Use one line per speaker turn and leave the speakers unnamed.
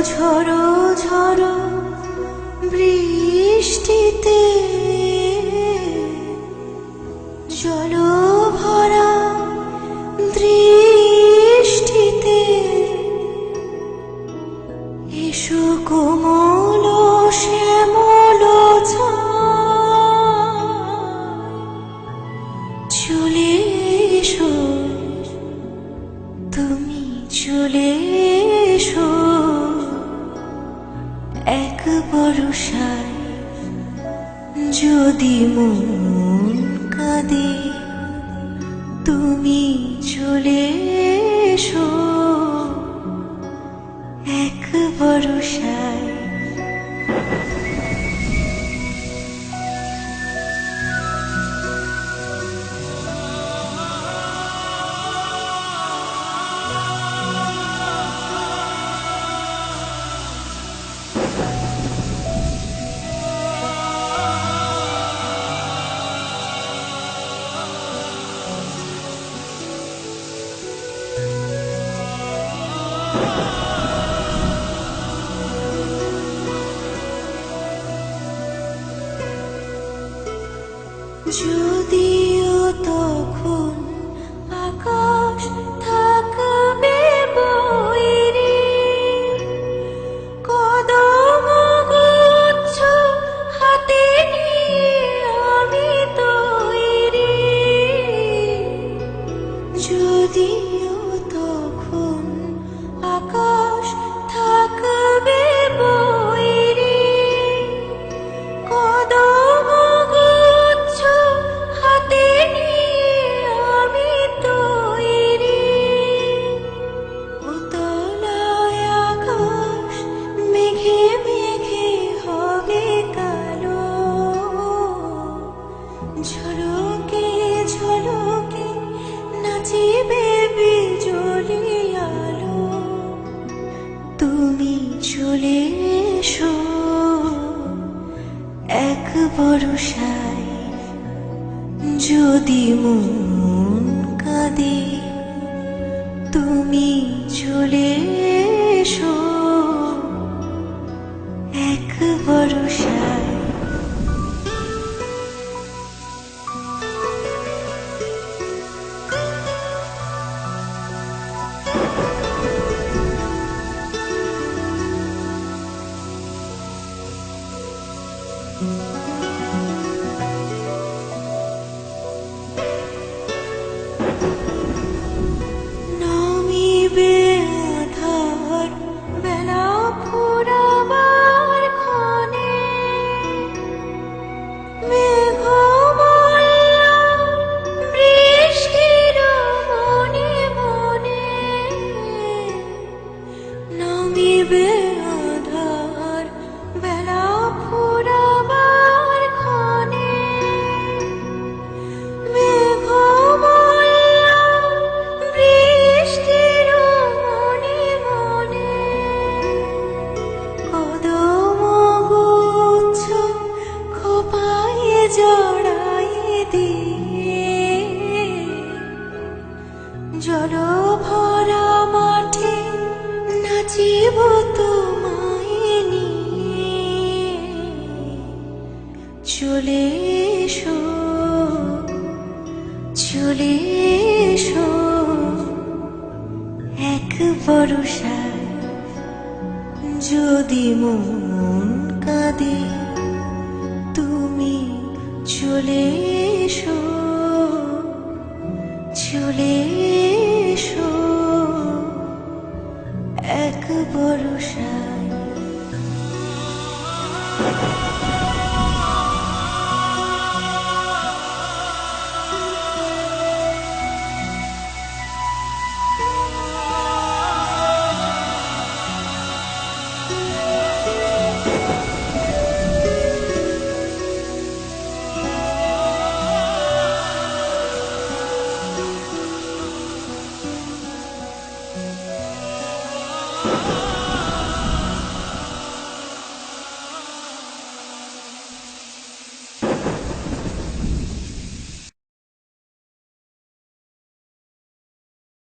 ঝড়ো ঝড়ো বৃষ্টিতে। জল ভরা দৃষ্টিতে। এসো কোমল শ্যামল চলে এসো। এক যদি মন কাঁদে তুমি চলে এসো। এক বরসায় যদিও তখন বরসায় যদি মন কাঁদে তুমি চলে এসো। 你。চলে এসো চলে এসো। এক বরসায় যদি মন কাঁদে তুমি চলে এসো চলে